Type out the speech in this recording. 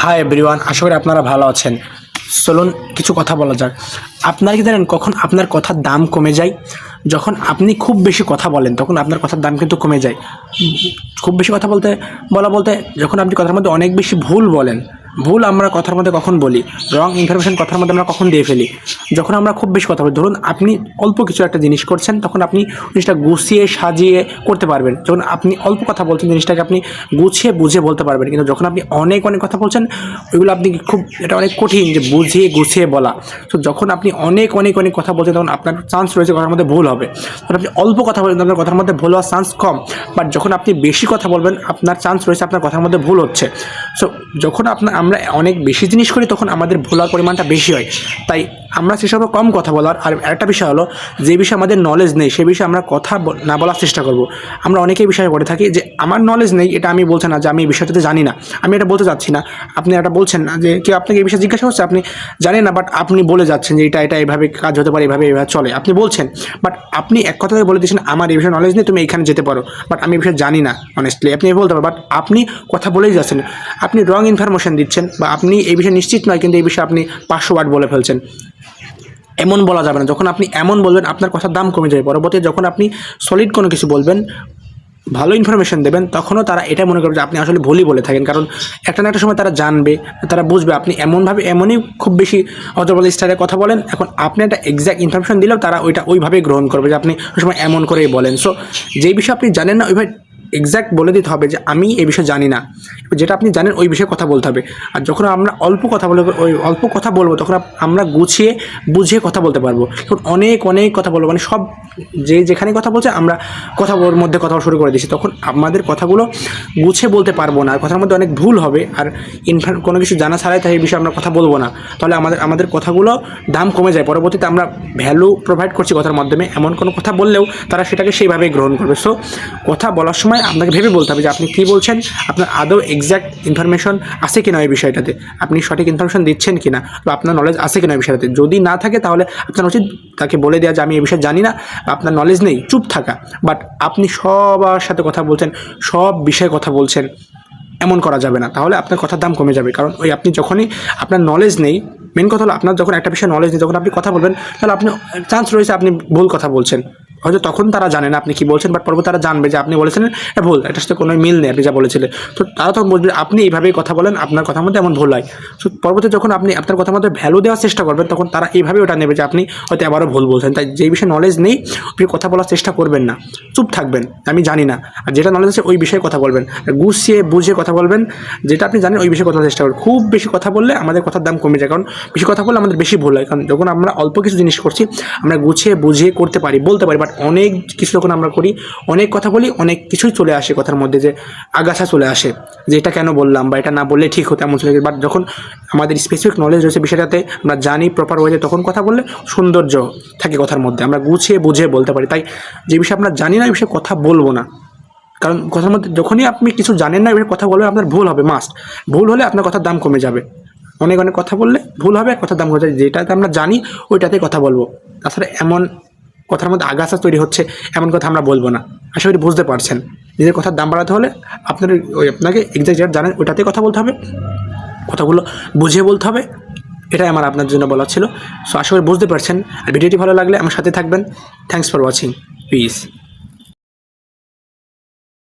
Hi everyone, আশা করি আপনারা ভালো আছেন। চলুন কিছু কথা বলা যাক। আপনার কি জানেন, কখন আপনার কথার দাম কমে যায়? যখন আপনি খুব বেশি কথা বলেন, তখন আপনার কথার দাম কিন্তু কমে যায়। খুব বেশি কথা বলতে, বলা বলতে, যখন আপনি কথার মধ্যে অনেক বেশি ভুল বলেন ভুল আমরা কথার মধ্যে কখন বলি? রং ইনফরমেশন কথার মধ্যে আমরা কখন দিয়ে ফেলি? যখন আমরা খুব বেশি কথা বলি, ধরুন আপনি অল্প কিছু একটা জিনিস করছেন, তখন আপনি জিনিসটা গুছিয়ে সাজিয়ে করতে পারবেন। যখন আপনি অল্প কথা বলছেন, জিনিসটাকে আপনি গুছিয়ে বুঝে বলতে পারবেন। কিন্তু যখন আপনি অনেক অনেক কথা বলছেন, ওইগুলো আপনি খুব, এটা অনেক কঠিন যে বুঝিয়ে, গুছিয়ে বলা। তো যখন আপনি অনেক অনেক অনেক কথা বলছেন, তখন আপনার চান্স রয়েছে কথার মধ্যে ভুল হবে। তখন আপনি অল্প কথা বলবেন আপনার কথার মধ্যে ভুল হওয়ার চান্স কম। বাট যখন আপনি বেশি কথা বলবেন, আপনার চান্স রয়েছে, আপনার কথার মধ্যে ভুল হচ্ছে। সো যখন আপনার আমরা অনেক বেশি জিনিস করি তখন আমাদের ভোলার পরিমাণটা বেশি হয়। তাই আমরা সেসব কম কথা বলার, আর একটা বিষয় হলো, যে বিষয়ে আমাদের নলেজ নেই, সে বিষয়ে আমরা কথা না বলার চেষ্টা করব। আমরা অনেকেই বিষয়ে করে থাকি যে, আমার নলেজ নেই, এটা আমি বলছি না যে আমি এই বিষয়টাতে জানি না। আমি এটা বলতে চাচ্ছি না। আপনি এটা বলছেন না যে, কেউ আপনাকে এই বিষয়ে জিজ্ঞাসা করছে, আপনি জানেন না বাট আপনি বলে যাচ্ছেন যে, এটা এটা এভাবে কাজ হতে পারে, এভাবে এভাবে চলে। আপনি বলছেন বাট আপনি এক কথায় বলে দিচ্ছেন আমার এই বিষয়ে নলেজ নেই, তুমি এখানে যেতে পারো। বাট আমি এই বিষয়ে জানি না অনেস্টলি আপনি বলতে পারো বাট আপনি কথা বলেই যাচ্ছেন। আপনি রং ইনফরমেশন দিচ্ছেন, বা আপনি এই বিষয়ে নিশ্চিত নয়, কিন্তু এই বিষয়ে আপনি পাঁচশো ওয়ার্ড বলে ফেলছেন। এমন বলা যাবে না। যখন আপনি এমন বলবেন, আপনার কথার দাম কমে যাবে। পরবর্তী যখন আপনি সলিড কোনো কিছু বলবেন, ভালো ইনফরমেশন দেবেন, তখনও তারা এটা মনে করবে যে আপনি আসলে ভুলই বলে থাকেন। কারণ একটা না একটা সময় তারা জানবে, তারা বুঝবে। আপনি এমনভাবে, এমনই খুব বেশি অতবল স্টাইলে কথা বলেন, এখন আপনি একটা এক্স্যাক্ট ইনফরমেশন দিলেও তারা ওইটা ওইভাবেই গ্রহণ করবে যে আপনি ওই সময় এমন করেই বলেন। সো যেই বিষয়ে আপনি জানেন না, ওইভাবে এক্স্যাক্ট বলে দিতে হবে যে আমি এই বিষয়ে জানি না। যেটা আপনি জানেন, ওই বিষয়ে কথা বলতে হবে। আর যখন আমরা অল্প কথা বলব, ওই অল্প কথা বলব, তখন আমরা গুছিয়ে, বুঝিয়ে কথা বলতে পারব। তখন অনেক অনেক কথা বলব মানে সব যে যেখানে কথা বলছে, আমরা কথা ওর মধ্যে কথা শুরু করে দিচ্ছি তখন আমাদের কথাগুলো গুছে বলতে পারব না। কথার মধ্যে অনেক ভুল হবে। আর ইনফার কোনো কিছু জানা ছাড়াই তাই এই বিষয়ে আমরা কথা বলব না। তাহলে আমাদের আমাদের কথাগুলো দাম কমে যায়। পরবর্তীতে আমরা ভ্যালু প্রোভাইড করছি কথার মাধ্যমে। এমন কোনো কথা বললেও তারা সেটাকে সেইভাবে গ্রহণ করবে। সো কথা বলার সময় আপনাকে ভেবে বলতে হবে যে আপনি কী বলছেন, আপনার আদৌ এক্স্যাক্ট ইনফরমেশন আছে কিনা এই বিষয়টাতে? আপনি সঠিক ইনফরমেশন দিচ্ছেন কিনা? বা আপনার নলেজ আছে কিনা এই বিষয়টাতে? যদি না থাকে তাহলে আপনার উচিত তাকে বলে দেওয়া যে আমি এই বিষয়ে জানি না। আপনার নলেজ নেই, চুপ থাকা। বাট আপনি সবার সাথে কথা বলছেন, সব বিষয়ে কথা বলছেন, এমন করা যাবে না। তাহলে আপনার কথার দাম কমে যাবে। কারণ ওই আপনি যখনই আপনার নলেজ নেই মেন কথা হলো আপনার যখন একটা বিষয়ে নলেজ নেই, যখন আপনি কথা বলবেন, তাহলে আপনি চান্স রয়েছে আপনি ভুল কথা বলছেন। হয়তো তখন তারা জানে না আপনি কি বলছেন বাট পরবর্তী তারা জানবে যে আপনি বলেছেন এটা ভুল, এটার সাথে কোনো মিল নেই, আপনি যা বলেছিলেন। তো তারা তখন বুঝবে, আপনি এইভাবেই কথা বলেন, আপনার কথার মধ্যে এমন ভুল হয়। তো পরবর্তী যখন আপনি আপনার কথার মধ্যে ভ্যালু দেওয়ার চেষ্টা করবেন, তখন তারা এইভাবে ওটা নেবে যে আপনি হয়তো আবারও ভুল বলছেন। তাই যেই বিষয়ে নলেজ নেই, আপনি কথা বলার চেষ্টা করবেন না। চুপ থাকবেন, আমি জানি না। আর যেটা নলেজ আছে, ওই বিষয়ে কথা বলবেন। গুছিয়ে বুঝিয়ে কথা বলবেন, যেটা আপনি জানেন, ওই বিষয়ে কথা চেষ্টা করবেন। খুব বেশি কথা বললে আমাদের কথার দাম কমে যায়, কারণ বেশি কথা বললে আমাদের বেশি ভুল হয়। কারণ যখন আমরা অল্প কিছু জিনিস করছি, আমরা গুছিয়ে বুঝিয়ে করতে পারি, বলতে পারি বাট অনেক কিছু যখন আমরা করি, অনেক কথা বলি, অনেক কিছুই চলে আসে কথার মধ্যে যে আগাছা চলে আসে, যে এটা কেন বললাম বা এটা না বললে ঠিক হতো, এমন চলে বাট যখন আমাদের স্পেসিফিক নলেজ রয়েছে বিষয়টাতে, আমরা জানি প্রপার ওয়েতে তখন কথা বললে সৌন্দর্য থাকে কথার মধ্যে। আমরা গুছিয়ে বুঝিয়ে বলতে পারি। তাই যে বিষয়ে আমরা জানি না, এই বিষয়ে কথা বলব না। কারণ কথার মধ্যে যখনই আপনি কিছু জানেন না এবার কথা বলবেন আপনার ভুল হবে মাস্ট ভুল হলে আপনার কথার দাম কমে যাবে। অনেক অনেক কথা বললে ভুল হবে, কথার দাম কমে যাবে। যেটাতে আমরা জানি ওইটাতে কথা বলব। তাছাড়া এমন কথার মধ্যে আগাছা তৈরি হচ্ছে, এমন কথা আমরা বলব না। আশা করি বুঝতে পারছেন। নিজের কথার দাম বাড়াতে হলে আপনার ওই আপনাকে এক্সাক্ট যেটা জানেন ওইটাতে কথা বলতে হবে। কথাগুলো বুঝিয়ে বলতে হবে। এটাই আমার আপনার জন্য বলা ছিল। সো আশা করি বুঝতে পারছেন। আর ভিডিওটি ভালো লাগলে আমার সাথে থাকবেন। Thanks for watching please